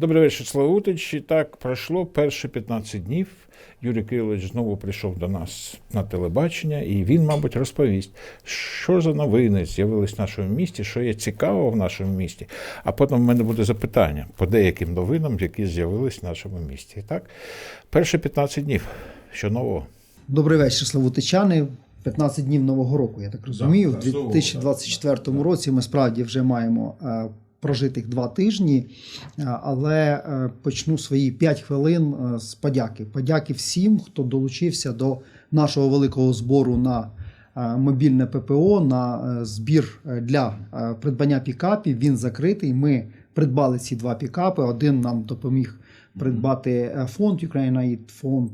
Добрий вечір, Славутич. І так пройшло перші 15 днів. Юрій Кирилович знову прийшов до нас на телебачення, і він, мабуть, розповість, що за новини з'явились в нашому місті, що є цікавого в нашому місті. А потім в мене буде запитання по деяким новинам, які з'явились в нашому місті. Так, перші 15 днів. Що нового? Добрий вечір, славутичани. 15 днів нового року, я так розумію. Нового, 2024 році ми справді вже маємо е, прожитих два тижні, е, але е, почну свої 5 хвилин е, з подяки. Подяки всім, хто долучився до нашого великого збору на мобільне ППО, на збір для придбання пікапів. Він закритий. Ми придбали ці два пікапи. Один нам допоміг придбати е, фонд Ukraine фонд,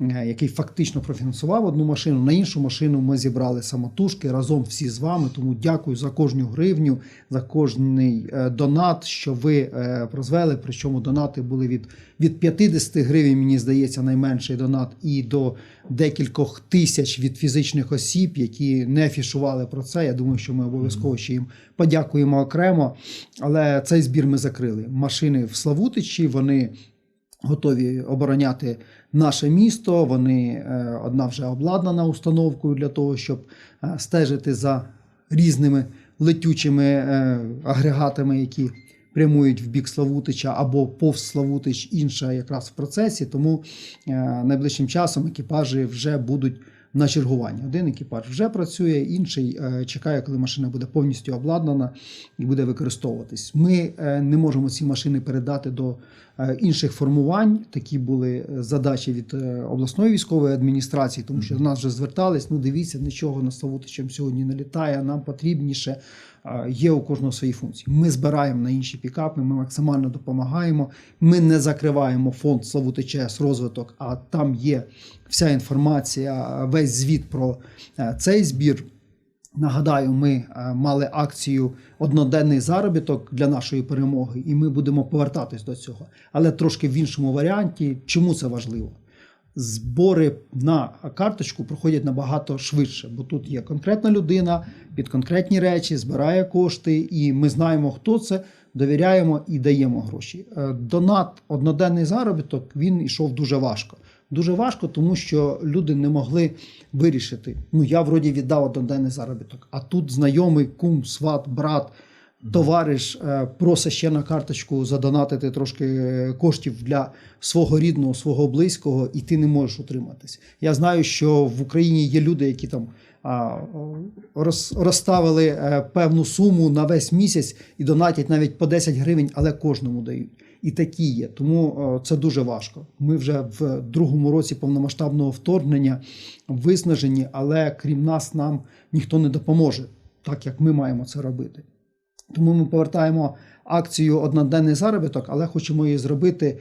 е, який фактично профінансував одну машину. На іншу машину ми зібрали самотужки разом всі з вами. Тому дякую за кожну гривню, за кожний е, донат, що ви прозвели. Причому донати були від, від 50 гривень, мені здається, найменший донат, і до декількох тисяч від фізичних осіб, які не афішували про це. Я думаю, що ми обов'язково ще їм подякуємо окремо. Але цей збір ми закрили. Машини в Славутичі, вони готові обороняти наше місто. Вони е, одна вже обладнана установкою для того, щоб е, стежити за різними летючими е, агрегатами, які прямують в бік Славутича або повз Славутич, інша якраз в процесі. Тому найближчим часом екіпажі вже будуть на чергуванні. Один екіпаж вже працює, інший е, чекає, коли машина буде повністю обладнана і буде використовуватись. Ми е, не можемо ці машини передати до е, інших формувань. Такі були задачі від обласної військової адміністрації, тому що до нас вже звертались. Ну дивіться, нічого на Славутичем сьогодні не літає. Нам потрібніше. Є у кожного свої функції. Ми збираємо на інші пікапи, ми максимально допомагаємо. Ми не закриваємо фонд Славутичес розвиток, а там є вся інформація, весь звіт про е, цей збір. Нагадаю, ми е, мали акцію одноденний заробіток для нашої перемоги, і ми будемо повертатись до цього, але трошки в іншому варіанті. Чому це важливо? Збори на карточку проходять набагато швидше, бо тут є конкретна людина під конкретні речі, збирає кошти, і ми знаємо, хто це, довіряємо і даємо гроші. Е, Донат, одноденний заробіток, він йшов дуже важко. Дуже важко, тому що люди не могли вирішити. Ну, я вроді віддав одноденний заробіток, а тут знайомий, кум, сват, брат, товариш е, просить ще на карточку задонатити трошки е, коштів для свого рідного, свого близького, і ти не можеш утриматись. Я знаю, що в Україні є люди, які там розставили е, певну суму на весь місяць і донатять навіть по 10 гривень, але кожному дають. І такі є. Тому це дуже важко. Ми вже в другому році повномасштабного вторгнення виснажені, але крім нас, нам ніхто не допоможе, так як ми маємо це робити. Тому ми повертаємо акцію одноденний заробіток, але хочемо її зробити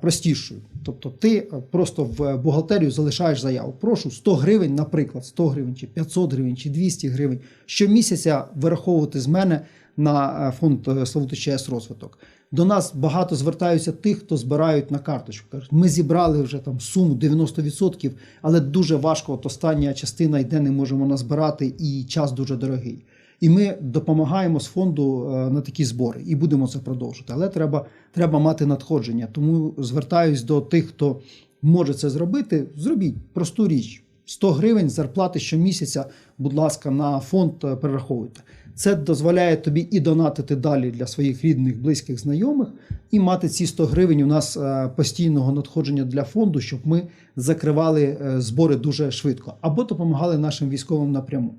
простішою. Тобто ти просто в бухгалтерію залишаєш заяву. Прошу 100 гривень, наприклад, 100 гривень, чи 500 гривень, чи 200 гривень щомісяця вираховувати з мене на фонд е, Славути ЧС розвиток. До нас багато звертаються тих, хто збирають на карточку. Ми зібрали вже там суму 90%, але дуже важко. От остання частина йде, не можемо назбирати, і час дуже дорогий. І ми допомагаємо з фонду е, на такі збори і будемо це продовжувати. Але треба, треба мати надходження. Тому звертаюсь до тих, хто може це зробити. Зробіть просту річ: 100 гривень зарплати щомісяця, будь ласка, на фонд е, перераховуйте. Це дозволяє тобі і донатити далі для своїх рідних, близьких, знайомих, і мати ці 100 гривень у нас е, постійного надходження для фонду, щоб ми закривали збори дуже швидко або допомагали нашим військовим напряму.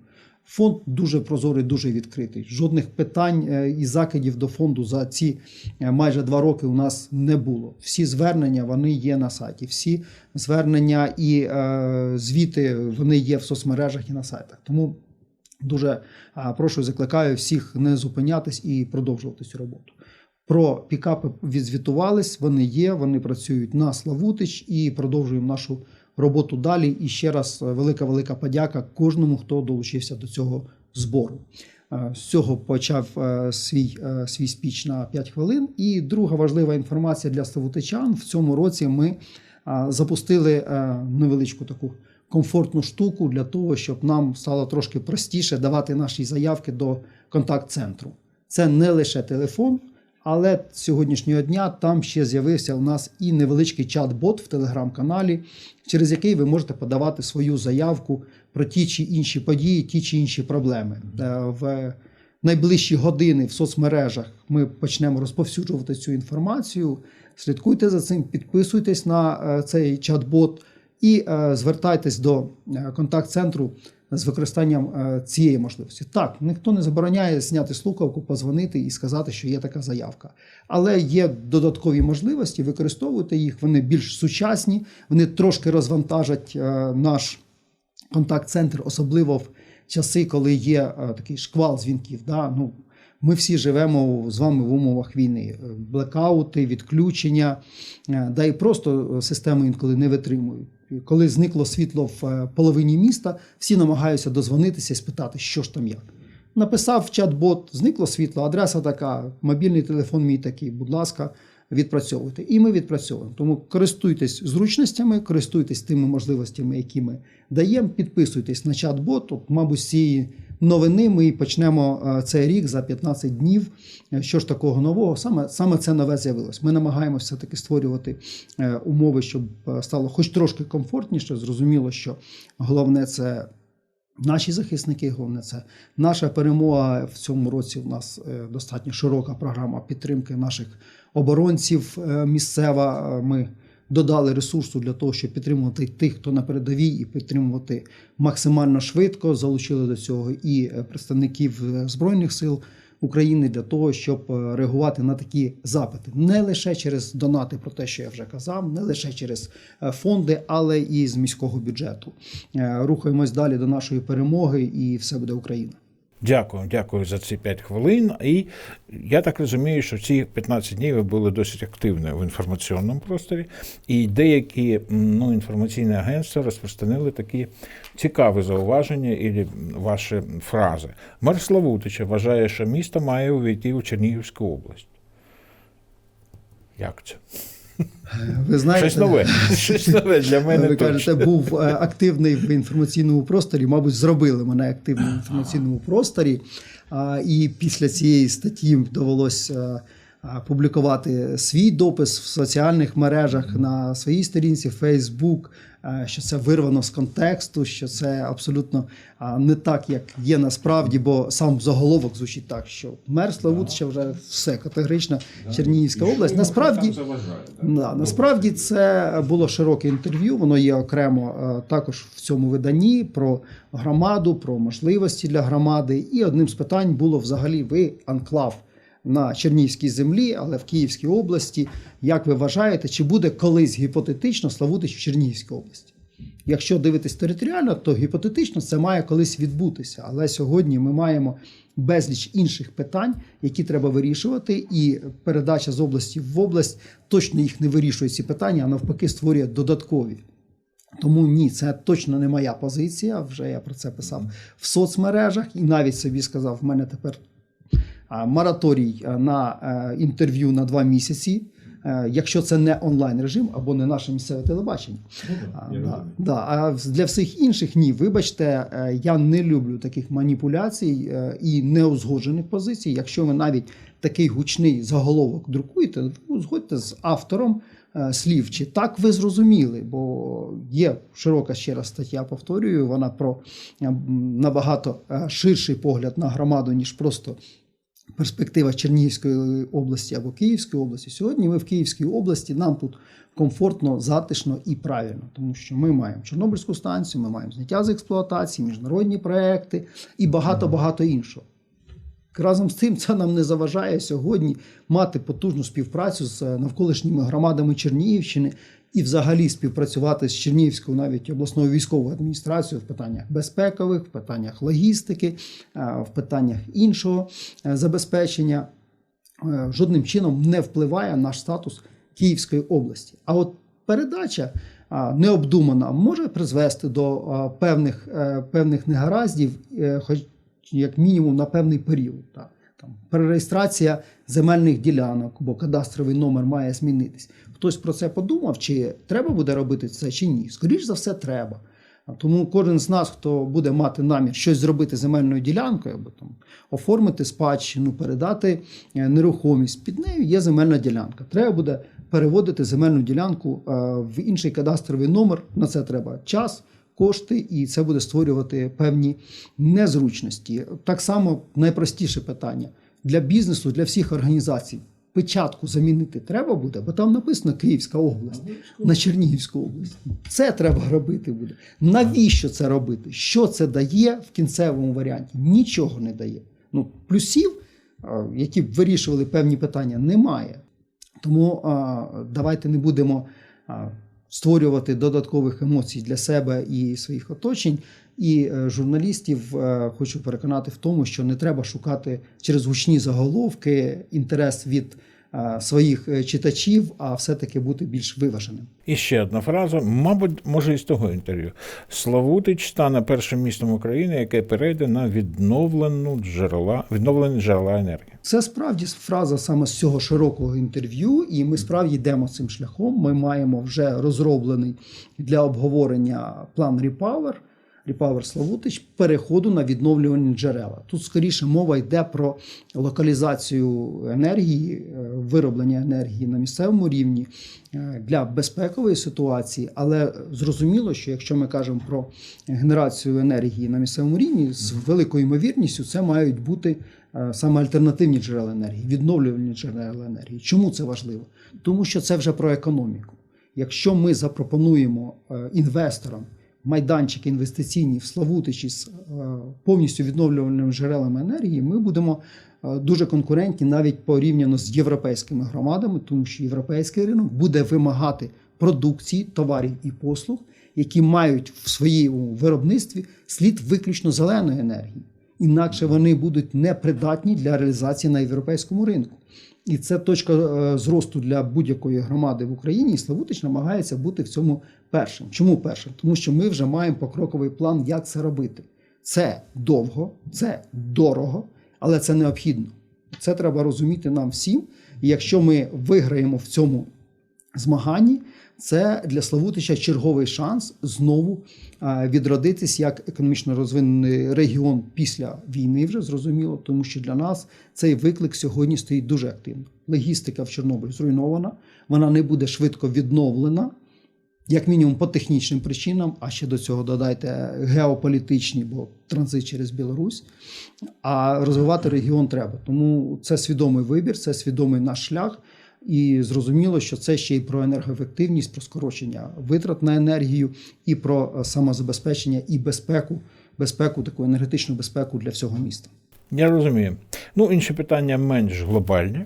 Фонд дуже прозорий, дуже відкритий. Жодних питань е, і закидів до фонду за ці е, майже два роки у нас не було. Всі звернення вони є на сайті. Всі звернення і е, звіти вони є в соцмережах і на сайтах. Тому дуже е, прошу закликаю всіх не зупинятись і продовжувати цю роботу. Про пікапи відзвітувались, вони є, вони працюють на Славутич і продовжуємо нашу роботу далі. І ще раз велика велика подяка кожному, хто долучився до цього збору. Е, З цього почав е, свій, е, свій спіч на 5 хвилин. І друга важлива інформація для славутичан. В цьому році ми е, запустили е, невеличку таку комфортну штуку для того, щоб нам стало трошки простіше давати наші заявки до контакт-центру. Це не лише телефон, Але сьогоднішнього дня там ще з'явився у нас і невеличкий чат-бот в телеграм-каналі, через який ви можете подавати свою заявку про ті чи інші події, ті чи інші проблеми. Е, В найближчі години в соцмережах ми почнемо розповсюджувати цю інформацію. Слідкуйте за цим, підписуйтесь на е, цей чат-бот і е, звертайтесь до контакт-центру з використанням е, цієї можливості. Так, ніхто не забороняє зняти слухавку, позвонити і сказати, що є така заявка. Але є додаткові можливості, використовуйте їх. Вони більш сучасні, вони трошки розвантажать е, наш контакт-центр, особливо в часи, коли є е, такий шквал дзвінків. Да? Ну, ми всі живемо з вами в умовах війни. Е, Блекаути, відключення, е, да і просто е, системи інколи не витримують. Коли зникло світло в половині міста, всі намагаються дозвонитися і спитати, що ж там як. Написав в чат-бот, зникло світло, адреса така, мобільний телефон мій такий, будь ласка, відпрацьовуйте. І ми відпрацьовуємо. Тому користуйтесь зручностями, користуйтесь тими можливостями, які ми даємо. Підписуйтесь на чат-бот. От, мабуть, цієї новини ми почнемо е, цей рік за 15 днів. Е, Що ж такого нового? Саме, саме це нове з'явилось. Ми намагаємося все-таки створювати е, умови, щоб стало хоч трошки комфортніше. Зрозуміло, що головне це. Наші захисники, головне, це наша перемога в цьому році. У нас достатньо широка програма підтримки наших оборонців місцева. Ми додали ресурсу для того, щоб підтримувати тих, хто на передовій, і підтримувати максимально швидко. Залучили до цього і е, представників е, збройних сил України для того, щоб е, реагувати на такі запити, не лише через донати, про те, що я вже казав, не лише через фонди, але і з міського бюджету. Рухаємось далі до нашої перемоги, і все буде Україна. Дякую, дякую за ці 5 хвилин. І я так розумію, що ці 15 днів ви були досить активні в інформаційному просторі, і деякі ну, інформаційні агентства розпространили такі цікаві зауваження і ваші фрази. Мер Славутича вважає, що місто має увійти у Чернігівську область. Як це? Ви знаєте, Щось нове. Щось нове для мене. ви точно. кажете, був е, активний в інформаційному просторі. Мабуть, зробили мене активним в інформаційному просторі. І після цієї статті довелося а, публікувати свій допис в соціальних мережах на своїй сторінці Facebook, що це вирвано з контексту, що це абсолютно не так, як є насправді, бо сам заголовок звучить так, що мер Славутича вже все категорично Чернігівська область. Насправді. Да, насправді це було широке інтерв'ю. Воно є окремо е, також в цьому виданні про громаду, про можливості для громади. І одним з питань було взагалі ви анклав на Чернігівській землі, але в Київській області. Як ви вважаєте, чи буде колись гіпотетично Славутич в Чернігівській області? Якщо дивитись територіально, то гіпотетично це має колись відбутися. Але сьогодні ми маємо безліч інших питань, які треба вирішувати, і передача з області в область точно їх не вирішує ці питання, а навпаки, створює додаткові. Тому ні, це точно не моя позиція. Вже я про це писав в соцмережах і навіть собі сказав: в мене тепер мораторій на е, інтерв'ю на два місяці. е, Якщо це не онлайн режим або не наше місцеве телебачення, а, да, да. а для всіх інших ні. Вибачте, е, я не люблю таких маніпуляцій е, і неузгоджених позицій. Якщо ви навіть такий гучний заголовок друкуєте, ви узгодьте з автором е, слів, чи так ви зрозуміли, бо є широка ще раз стаття, повторюю, вона про е, набагато е, ширший погляд на громаду, ніж просто перспектива Чернігівської області або Київської області. Сьогодні ми в Київській області, нам тут комфортно, затишно і правильно, тому що ми маємо Чорнобильську станцію, ми маємо зняття з експлуатації, міжнародні проекти і багато багато іншого. Разом з тим, це нам не заважає сьогодні мати потужну співпрацю з е, навколишніми громадами Чернігівщини і взагалі співпрацювати з Чернігівською навіть обласною військовою адміністрацією в питаннях безпекових, в питаннях логістики, е, в питаннях іншого е, забезпечення. Е, Жодним чином не впливає наш статус Київської області. А от передача необдумана може призвести до певних, певних негараздів, хоч як мінімум на певний період. Так. Там, перереєстрація земельних ділянок, бо кадастровий номер має змінитись. Хтось про це подумав, чи треба буде робити це, чи ні. Скоріше за все, треба. Тому кожен з нас, хто буде мати намір щось зробити земельною ділянкою, або там оформити спадщину, передати е, нерухомість, під нею є земельна ділянка. Треба буде переводити земельну ділянку е, в інший кадастровий номер. На це треба час, кошти, і це буде створювати певні незручності. Так само найпростіше питання для бізнесу, для всіх організацій. Печатку замінити треба буде, бо там написано Київська область на Чернігівську область. Це треба робити буде. Навіщо це робити? Що це дає в кінцевому варіанті? Нічого не дає. Ну, плюсів, які б вирішували певні питання, немає. Тому давайте не будемо створювати додаткових емоцій для себе і своїх оточень. І е, журналістів е, хочу переконати в тому, що не треба шукати через гучні заголовки інтерес від своїх е, читачів, а все-таки бути більш виваженим. І ще одна фраза, мабуть, може, із того інтерв'ю. Славутич стане першим містом України, яке перейде на відновлену джерела, відновлені джерела енергії. Це справді фраза саме з цього широкого інтерв'ю, і ми справді йдемо цим шляхом. Ми маємо вже розроблений для обговорення план Repower, Repower Славутич, переходу на відновлювані джерела. Тут скоріше мова йде про локалізацію енергії, е, вироблення енергії на місцевому рівні е, для безпекової ситуації, але зрозуміло, що якщо ми кажемо про генерацію енергії на місцевому рівні, з великою ймовірністю це мають бути е, саме альтернативні джерела енергії, відновлювальні джерела енергії. Чому це важливо? Тому що це вже про економіку. Якщо ми запропонуємо е, інвесторам майданчики інвестиційні в Славутичі з повністю відновлювальними джерелами енергії, ми будемо дуже конкурентні навіть порівняно з європейськими громадами, тому що європейський ринок буде вимагати продукції, товарів і послуг, які мають в своєму виробництві слід виключно зеленої енергії. Інакше вони будуть непридатні для реалізації на європейському ринку. І це точка е, зросту для будь-якої громади в Україні. І Славутич намагається бути в цьому першим. Чому першим? Тому що ми вже маємо покроковий план, як це робити. Це довго, це дорого, але це необхідно. Це треба розуміти нам всім. І якщо ми виграємо в цьому змаганні, це для Славутича черговий шанс знову відродитись як економічно розвинений регіон після війни, вже зрозуміло, тому що для нас цей виклик сьогодні стоїть дуже активно. Логістика в Чорнобилі зруйнована, вона не буде швидко відновлена, як мінімум по технічним причинам, а ще до цього додайте геополітичні, бо транзит через Білорусь. А розвивати регіон треба. Тому це свідомий вибір, це свідомий наш шлях. І зрозуміло, що це ще й про енергоефективність, про скорочення витрат на енергію, і про е, самозабезпечення і безпеку, безпеку, таку енергетичну безпеку для всього міста. Я розумію. Ну, інші питання менш глобальні,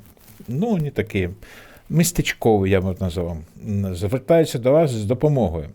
ну, вони такі містечкові, я б назвав. Звертаються до вас з допомогою.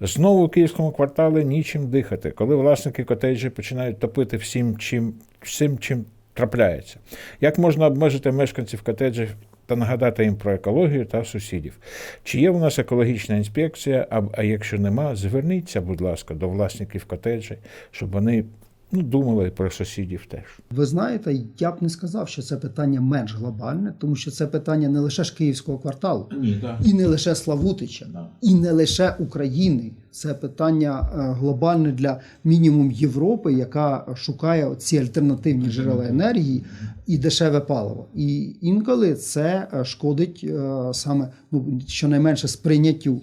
Знову у київському кварталі нічим дихати, коли власники котеджі починають топити всім, чим, всім, чим трапляється. Як можна обмежити мешканців котеджів та нагадати їм про екологію та сусідів? Чи є у нас екологічна інспекція? А, а якщо нема, зверніться, будь ласка, до власників котеджі, щоб вони ну, думали про сусідів теж. Ви знаєте, я б не сказав, що це питання менш глобальне, тому що це питання не лише ж київського кварталу, Ні, да. і не лише Славутича, Да. і не лише України. Це питання е, глобальне для мінімум Європи, яка шукає ці альтернативні джерела енергії і дешеве паливо. І інколи це е, шкодить е, саме ну щонайменше сприйняттю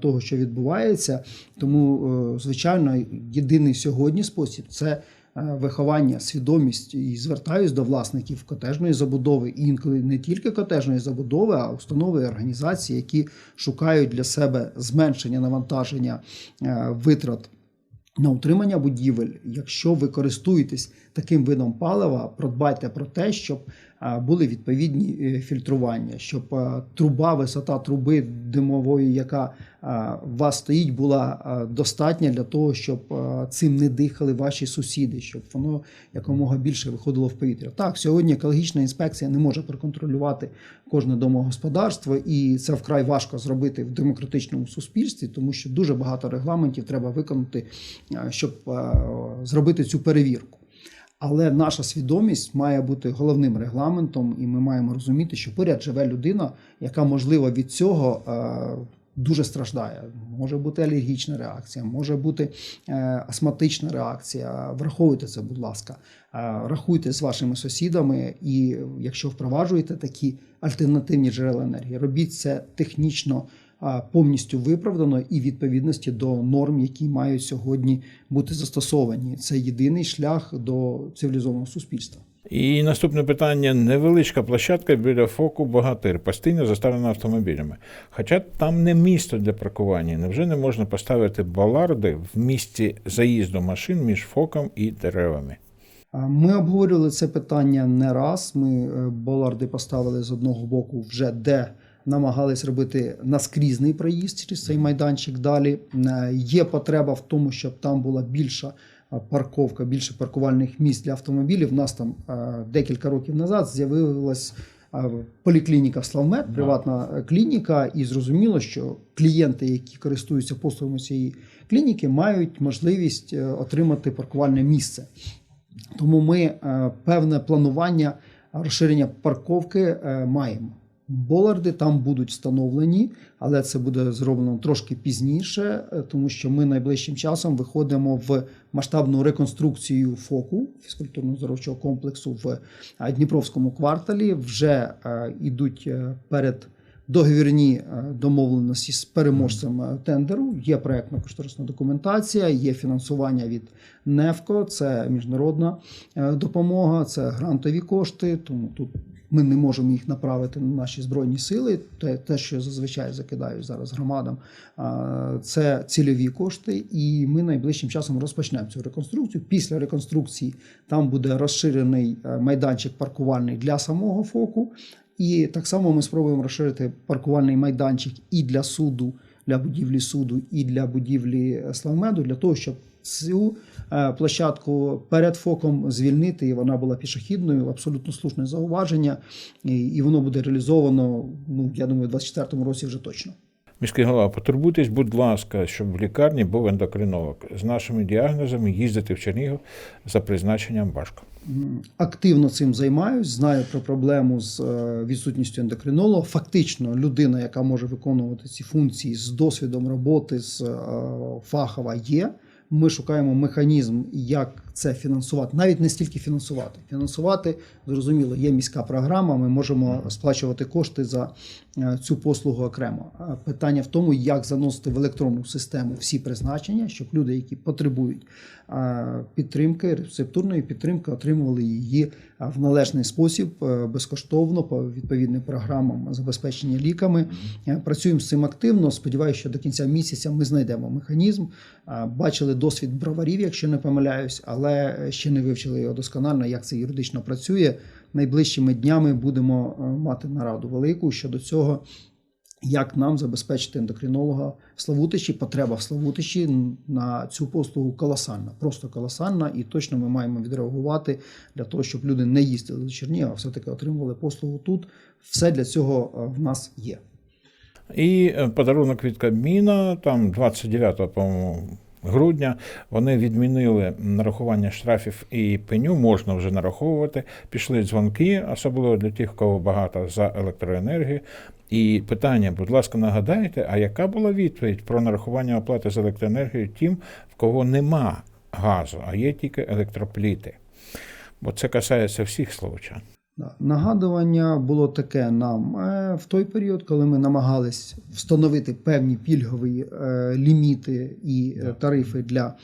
того, що відбувається. Тому, звичайно, єдиний сьогодні спосіб це. Е, Виховання, свідомість і звертаюсь до власників котежної забудови, і інколи не тільки котежної забудови, а установи і організації, які шукають для себе зменшення навантаження е, витрат на утримання будівель. Якщо ви користуєтесь таким видом палива, продбайте про те, щоб були відповідні е, фільтрування, щоб е, труба, висота труби димової, яка е, у вас стоїть, була достатня для того, щоб цим не дихали ваші сусіди, щоб воно якомога більше виходило в повітря. Так, сьогодні екологічна інспекція не може проконтролювати кожне домогосподарство, і це вкрай важко зробити в демократичному суспільстві, тому що дуже багато регламентів треба виконати, щоб зробити цю перевірку. Але наша свідомість має бути головним регламентом, і ми маємо розуміти, що поряд живе людина, яка можливо від цього е, дуже страждає. Може бути алергічна реакція, може бути е, астматична реакція. Враховуйте це, будь ласка. Е, Рахуйте з вашими сусідами, і якщо впроваджуєте такі альтернативні джерела енергії, робіть це технічно повністю виправдано і відповідності до норм, які мають сьогодні бути застосовані. Це єдиний шлях до цивілізованого суспільства. І наступне питання: невеличка площадка біля фоку Богатир, постійно заставлена автомобілями. Хоча там не місто для паркування. Невже не можна поставити баларди в місці заїзду машин між фоком і деревами? Ми обговорювали це питання не раз. Ми е, боларди поставили з одного боку, вже де намагались робити наскрізний проїзд через цей майданчик. Далі Е, є потреба в тому, щоб там була більша е, парковка, більше паркувальних місць для автомобілів. У нас там е, декілька років назад з'явилась поліклініка Славмед, приватна клініка, і зрозуміло, що клієнти, які користуються послугами цієї клініки, мають можливість отримати паркувальне місце. Тому ми певне планування розширення парковки маємо. Боларди там будуть встановлені, але це буде зроблено трошки пізніше, е, тому що ми найближчим часом виходимо в масштабну реконструкцію ФОКу фізкультурно-здоровчого комплексу в е, Дніпровському кварталі. Вже ідуть е, перед договірні домовленості з переможцем тендеру. Є проектно-кошторисна документація, є фінансування від НЕФКО, це міжнародна допомога, це грантові кошти. Тому тут ми не можемо їх направити на наші збройні сили. Те, те що зазвичай закидаю зараз громадам, це цільові кошти. І ми найближчим часом розпочнемо цю реконструкцію. Після реконструкції там буде розширений е, майданчик паркувальний для самого ФОКу. І так само ми спробуємо розширити паркувальний майданчик і для суду, для будівлі суду, і для будівлі Славмеду, для того, щоб цю е, площадку перед фоком звільнити, і вона була пішохідною. Абсолютно слушне зауваження, і, воно буде реалізовано. Ну я думаю, в 24-му році вже точно. Міський голова, потурбуйтесь, будь ласка, щоб в лікарні був ендокринолог. З нашими діагнозами їздити в Чернігів за призначенням важко. Активно цим займаюсь, знаю про проблему з е, відсутністю ендокринолога. Фактично, людина, яка може виконувати ці функції з досвідом роботи з е, фахова, є. Ми шукаємо механізм, як це фінансувати, навіть не стільки фінансувати. Фінансувати зрозуміло, є міська програма. Ми можемо сплачувати кошти за е, цю послугу окремо. Питання в тому, як заносити в електронну систему всі призначення, щоб люди, які потребують підтримки, рецептурної підтримки, отримували її в належний спосіб е, безкоштовно по відповідним програмам забезпечення ліками. Е, Працюємо з цим активно. Сподіваюся, що до кінця місяця ми знайдемо механізм. Бачили досвід броварів, якщо не помиляюсь, але ще не вивчили його досконально, як це юридично працює. Найближчими днями будемо е, мати нараду велику щодо цього. Як нам забезпечити ендокринолога в Славутичі? Потреба в Славутичі на цю послугу колосальна, просто колосальна, і точно ми маємо відреагувати для того, щоб люди не їздили до Чернігова, а все-таки отримували послугу тут. Все для цього е, в нас є. І е, подарунок від Кабміна, там 29 по-моєму, грудня, вони відмінили нарахування штрафів і пеню, можна вже нараховувати. Пішли дзвонки, особливо для тих, кого багато за електроенергію. І питання, будь ласка, нагадайте, а яка була відповідь про нарахування оплати за електроенергію тим, в кого нема газу, а є тільки електропліти? Бо це касається всіх словочан. Нагадування було таке нам е, в той період, коли ми намагались встановити певні пільгові е, ліміти і е, тарифи для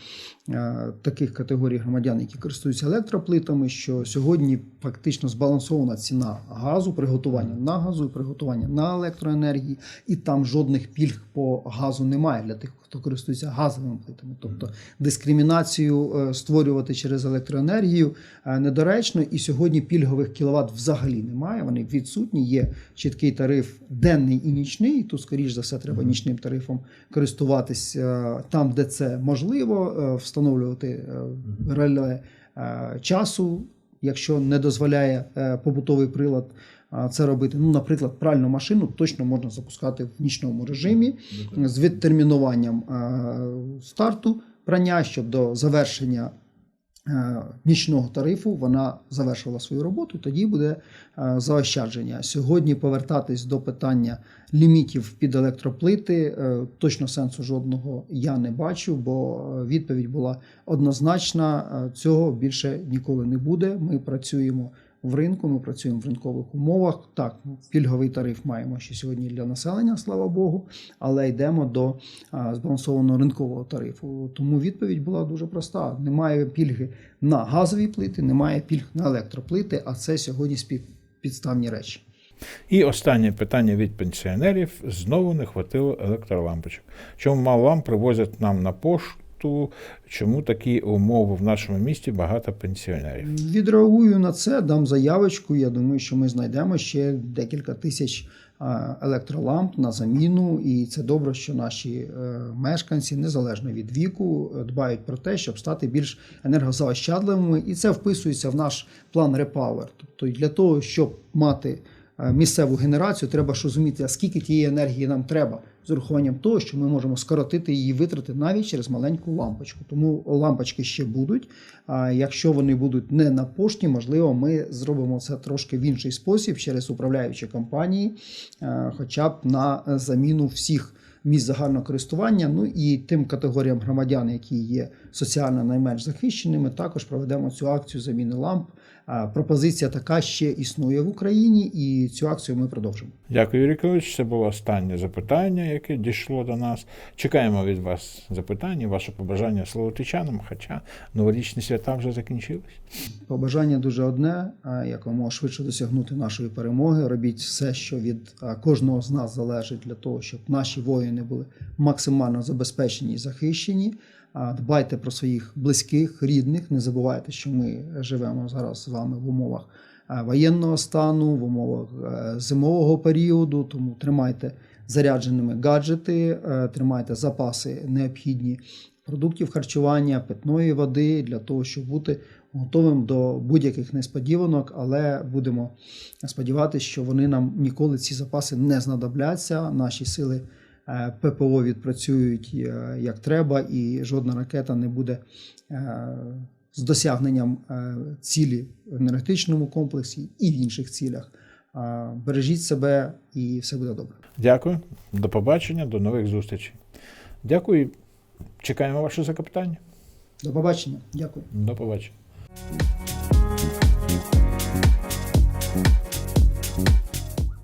таких категорій громадян, які користуються електроплитами. Що сьогодні фактично збалансована ціна газу, приготування на газу, приготування на електроенергії, і там жодних пільг по газу немає для тих, хто користується газовими плитами. Тобто дискримінацію е, створювати через електроенергію е, недоречно, і сьогодні пільгових кіловат взагалі немає. Вони відсутні. Є чіткий тариф денний і нічний. І тут, скоріш за все, треба нічним тарифом користуватись е, там, де це можливо, е, встановлювати е, реле е, часу, якщо не дозволяє е, побутовий прилад. Це робити, ну, наприклад, пральну машину точно можна запускати в нічному режимі з відтермінуванням старту прання, щоб до завершення нічного тарифу вона завершила свою роботу, тоді буде е, заощадження. Сьогодні повертатись до питання лімітів під електроплити е, точно сенсу жодного я не бачу, бо е, відповідь була однозначна: е, цього більше ніколи не буде. Ми працюємо. В ринку ми працюємо в ринкових умовах. Так, пільговий тариф маємо ще сьогодні для населення, слава Богу, але йдемо до збалансованого ринкового тарифу. Тому відповідь була дуже проста: немає пільги на газові плити, немає пільг на електроплити, а це сьогодні спів- підставні речі. І останнє питання від пенсіонерів: знову не хватило електролампочок. Чому мало ламп привозять нам на пошту? Чому такі умови в нашому місті багато пенсіонерів? Відреагую на це, дам заявочку. Я думаю, що ми знайдемо ще декілька тисяч електроламп на заміну, і це добре, що наші е, мешканці, незалежно від віку, е, дбають про те, щоб стати більш енергозаощадливими, і це вписується в наш план Repower. Тобто для того, щоб мати е, місцеву генерацію, треба ж розуміти, а скільки тієї енергії нам треба, з урахуванням того, що ми можемо скоротити її витрати навіть через маленьку лампочку. Тому лампочки ще будуть. А якщо вони будуть не на пошті, можливо, ми зробимо це трошки в інший спосіб через управляючі компанії, е, хоча б на заміну всіх. Місць загального користування, ну і тим категоріям громадян, які є соціально найменш захищеними, також проведемо цю акцію заміни ламп. Пропозиція така ще існує в Україні, і цю акцію ми продовжимо. Дякую, Юрій Кирилович. Це було останнє запитання, яке дійшло до нас. Чекаємо від вас запитання, ваше побажання словотичанам, хоча новорічні свята вже закінчились. Побажання дуже одне: якомога швидше досягнути нашої перемоги. Робіть все, що від кожного з нас залежить для того, щоб наші воїни були максимально забезпечені і захищені. Дбайте про своїх близьких, рідних. Не забувайте, що ми живемо зараз з вами в умовах воєнного стану, в умовах е, зимового періоду. Тому тримайте зарядженими гаджети, е, тримайте запаси необхідні продуктів харчування, питної води для того, щоб бути готовим до будь-яких несподіванок, але будемо сподіватися, що вони нам ніколи ці запаси не знадобляться. Наші сили е, ППО відпрацюють е, як треба, і жодна ракета не буде е, з досягненням е, цілі в енергетичному комплексі і в інших цілях. Бережіть себе, і все буде добре. Дякую, до побачення, до нових зустрічей. Дякую. Чекаємо ваше запитання. До побачення. Дякую. До побачення.